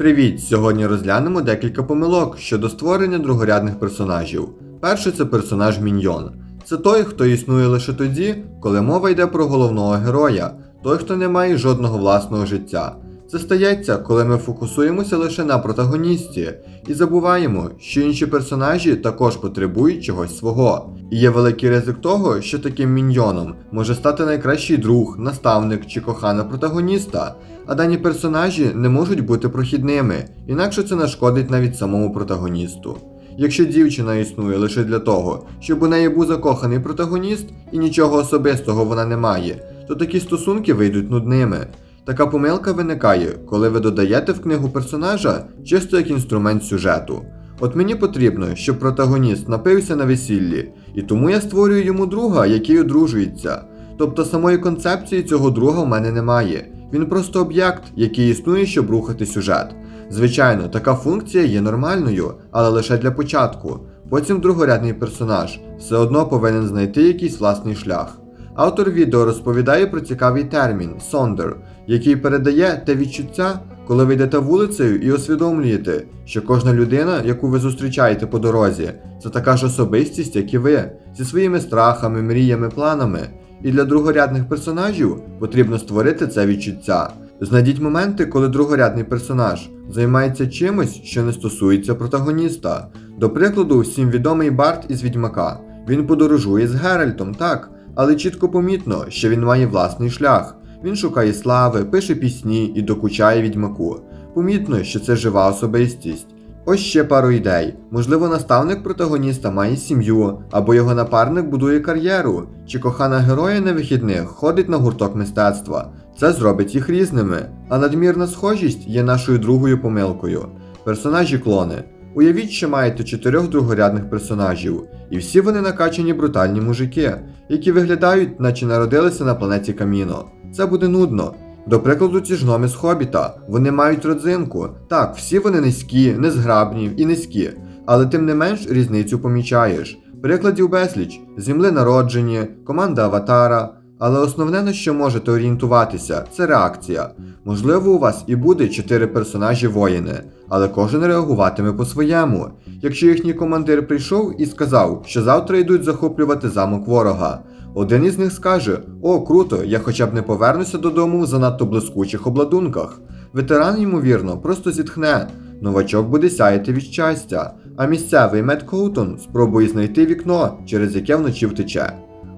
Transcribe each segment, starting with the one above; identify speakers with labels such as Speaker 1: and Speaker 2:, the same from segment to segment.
Speaker 1: Привіт! Сьогодні розглянемо декілька помилок щодо створення другорядних персонажів. Перший це персонаж Міньйон. Це той, хто існує лише тоді, коли мова йде про головного героя, той, хто не має жодного власного життя. Це стається, коли ми фокусуємося лише на протагоністі і забуваємо, що інші персонажі також потребують чогось свого. І є великий ризик того, що таким міньйоном може стати найкращий друг, наставник чи кохана протагоніста, а дані персонажі не можуть бути прохідними, інакше це нашкодить навіть самому протагоністу. Якщо дівчина існує лише для того, щоб у неї був закоханий протагоніст і нічого особистого вона не має, то такі стосунки вийдуть нудними. Така помилка виникає, коли ви додаєте в книгу персонажа чисто як інструмент сюжету. От мені потрібно, щоб протагоніст напився на весіллі, і тому я створюю йому друга, який одружується. Тобто самої концепції цього друга в мене немає. Він просто об'єкт, який існує, щоб рухати сюжет. Звичайно, така функція є нормальною, але лише для початку. Потім другорядний персонаж все одно повинен знайти якийсь власний шлях. Автор відео розповідає про цікавий термін сондер, який передає те відчуття, коли ви йдете вулицею і усвідомлюєте, що кожна людина, яку ви зустрічаєте по дорозі, це така ж особистість, як і ви, зі своїми страхами, мріями, планами. І для другорядних персонажів потрібно створити це відчуття. Знайдіть моменти, коли другорядний персонаж займається чимось, що не стосується протагоніста. До прикладу, всім відомий Барт із Відьмака. Він подорожує з Геральтом, так, але чітко помітно, що він має власний шлях. Він шукає слави, пише пісні і докучає відьмаку. Помітно, що це жива особистість. Ось ще пару ідей. Можливо, наставник протагоніста має сім'ю, або його напарник будує кар'єру, чи кохана героя на вихідних ходить на гурток мистецтва. Це зробить їх різними, а надмірна схожість є нашою другою помилкою. Персонажі клони. Уявіть, що маєте чотирьох другорядних персонажів, і всі вони накачані брутальні мужики, які виглядають, наче народилися на планеті Каміно. Це буде нудно. До прикладу, ці ж гноми з Хобіта, вони мають родзинку. Так, всі вони низькі, незграбні і низькі, але тим не менш різницю помічаєш. Прикладів безліч, земли народжені, команда Аватара. Але основне, на що можете орієнтуватися, це реакція. Можливо, у вас і буде чотири персонажі воїни, але кожен реагуватиме по-своєму. Якщо їхній командир прийшов і сказав, що завтра йдуть захоплювати замок ворога, один із них скаже: О, круто, я хоча б не повернуся додому в занадто блискучих обладунках. Ветеран, ймовірно, просто зітхне. Новачок буде сяяти від щастя, а місцевий Мед Коутон спробує знайти вікно, через яке вночі втече.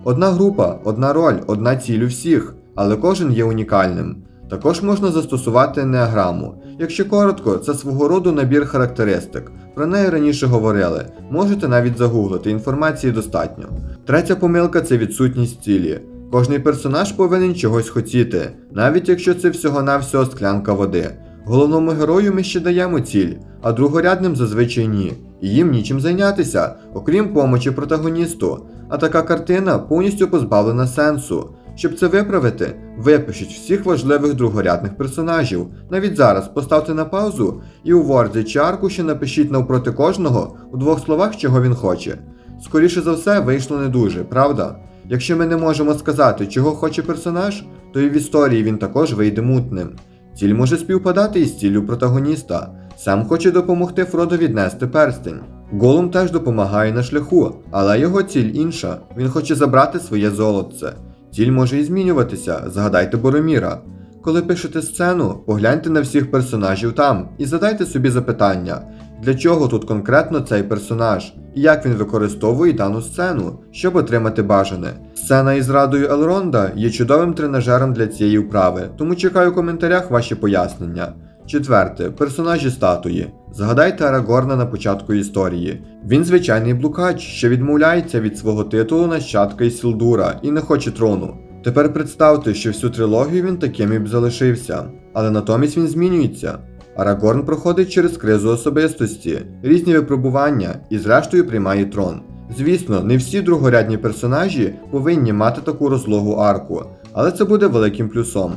Speaker 1: Одна група, одна роль, одна ціль у всіх, але кожен є унікальним. Також можна застосувати енеаграму. Якщо коротко, це свого роду набір характеристик. Про неї раніше говорили, можете навіть загуглити, інформації достатньо. Третя помилка це відсутність цілі. Кожний персонаж повинен чогось хотіти, навіть якщо це всього-навсього склянка води. Головному герою ми ще даємо ціль, а другорядним зазвичай ні. І їм нічим зайнятися, окрім помочі протагоністу. А така картина повністю позбавлена сенсу. Щоб це виправити, випишіть всіх важливих другорядних персонажів. Навіть зараз поставте на паузу і у Word чи аркуші напишіть навпроти кожного у двох словах, чого він хоче. Скоріше за все, вийшло не дуже, правда? Якщо ми не можемо сказати, чого хоче персонаж, то і в історії він також вийде мутним. Ціль може співпадати із ціллю протагоніста. Сам хоче допомогти Фродо віднести перстень. Голум теж допомагає на шляху, але його ціль інша. Він хоче забрати своє золотце. Ціль може і змінюватися, згадайте Бороміра. Коли пишете сцену, погляньте на всіх персонажів там і задайте собі запитання, для чого тут конкретно цей персонаж, і як він використовує дану сцену, щоб отримати бажане. Сцена із радою Елронда є чудовим тренажером для цієї вправи, тому чекаю у коментарях ваші пояснення. Четверте, персонажі статуї. Згадайте Арагорна на початку історії. Він звичайний блукач, що відмовляється від свого титулу нащадка Ісілдура і не хоче трону. Тепер представте, що всю трилогію він таким і б залишився, але натомість він змінюється. Арагорн проходить через кризу особистості, різні випробування і зрештою приймає трон. Звісно, не всі другорядні персонажі повинні мати таку розлогу арку, але це буде великим плюсом.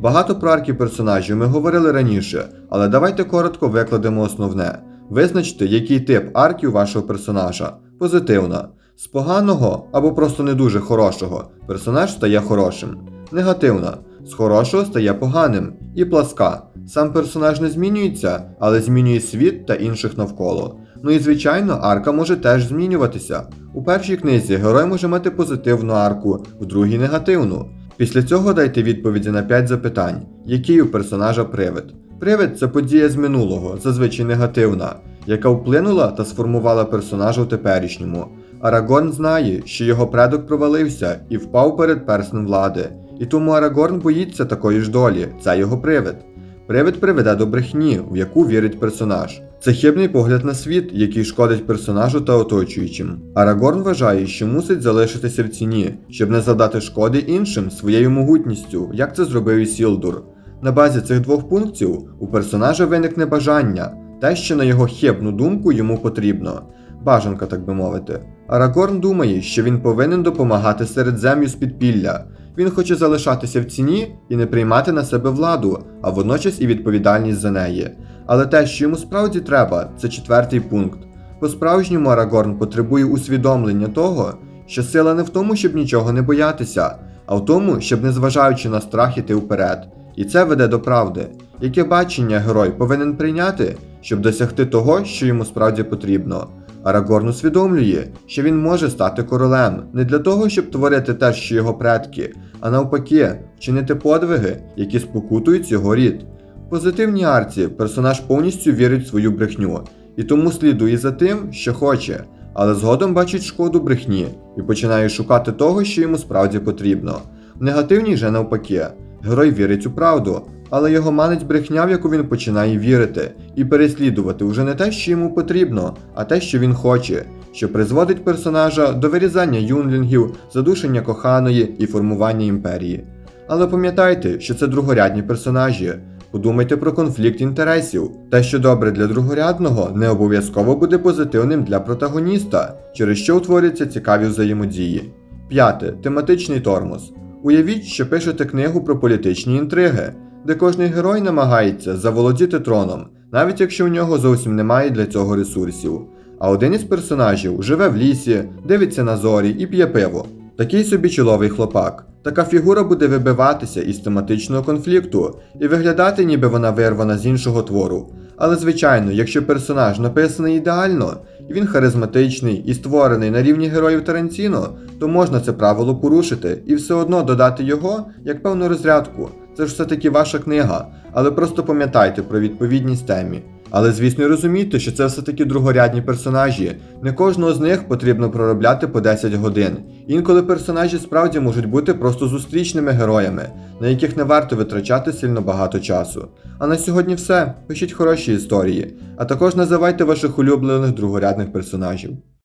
Speaker 1: Багато про арки персонажів ми говорили раніше, але давайте коротко викладемо основне. Визначте, який тип арки у вашого персонажа. Позитивна. З поганого або просто не дуже хорошого персонаж стає хорошим. Негативна. з хорошого стає поганим, і пласка. Сам персонаж не змінюється, але змінює світ та інших навколо. Ну і звичайно, арка може теж змінюватися. У першій книзі герой може мати позитивну арку, в другій негативну. Після цього дайте відповіді на 5 запитань, який у персонажа привид. Привид це подія з минулого, зазвичай негативна, яка вплинула та сформувала персонажа в теперішньому. Арагорн знає, що його предок провалився і впав перед перснем влади, і тому Арагорн боїться такої ж долі, це його привид. Привид приведе до брехні, в яку вірить персонаж. Це хибний погляд на світ, який шкодить персонажу та оточуючим. Арагорн вважає, що мусить залишитися в ціні, щоб не завдати шкоди іншим своєю могутністю, як це зробив і Сілдур. На базі цих двох пунктів у персонажа виникне бажання, те, що на його хибну думку йому потрібно. Бажанка, так би мовити. Арагорн думає, що він повинен допомагати середзем'ю з підпілля. Він хоче залишатися в ціні і не приймати на себе владу, а водночас і відповідальність за неї. Але те, що йому справді треба, це четвертий пункт. По-справжньому Арагорн потребує усвідомлення того, що сила не в тому, щоб нічого не боятися, а в тому, щоб незважаючи на страх іти вперед. І це веде до правди. Яке бачення герой повинен прийняти, щоб досягти того, що йому справді потрібно. Арагорн усвідомлює, що він може стати королем не для того, щоб творити те, що його предки, а навпаки, вчинити подвиги, які спокутують його рід. В позитивній арці персонаж повністю вірить в свою брехню і тому слідує за тим, що хоче, але згодом бачить шкоду брехні і починає шукати того, що йому справді потрібно. В негативній же навпаки, герой вірить у правду, але його манить брехня, в яку він починає вірити, і переслідувати вже не те, що йому потрібно, а те, що він хоче, що призводить персонажа до вирізання юнлінгів, задушення коханої і формування імперії. Але пам'ятайте, що це другорядні персонажі. Подумайте про конфлікт інтересів. Те, що добре для другорядного, не обов'язково буде позитивним для протагоніста, через що утворюються цікаві взаємодії. П'яте. Тематичний тормоз. Уявіть, що пишете книгу про політичні інтриги, де кожний герой намагається заволодіти троном, навіть якщо у нього зовсім немає для цього ресурсів. А один із персонажів живе в лісі, дивиться на зорі і п'є пиво. Такий собі чоловий хлопак. Така фігура буде вибиватися із тематичного конфлікту і виглядати, ніби вона вирвана з іншого твору. Але звичайно, якщо персонаж написаний ідеально, він харизматичний і створений на рівні героїв Тарантіно, то можна це правило порушити і все одно додати його як певну розрядку. Це ж все-таки ваша книга, але просто пам'ятайте про відповідність темі. Але звісно розумійте, що це все-таки другорядні персонажі. Не кожного з них потрібно проробляти по 10 годин. Інколи персонажі справді можуть бути просто зустрічними героями, на яких не варто витрачати сильно багато часу. А на сьогодні все. Пишіть хороші історії, а також називайте ваших улюблених другорядних персонажів.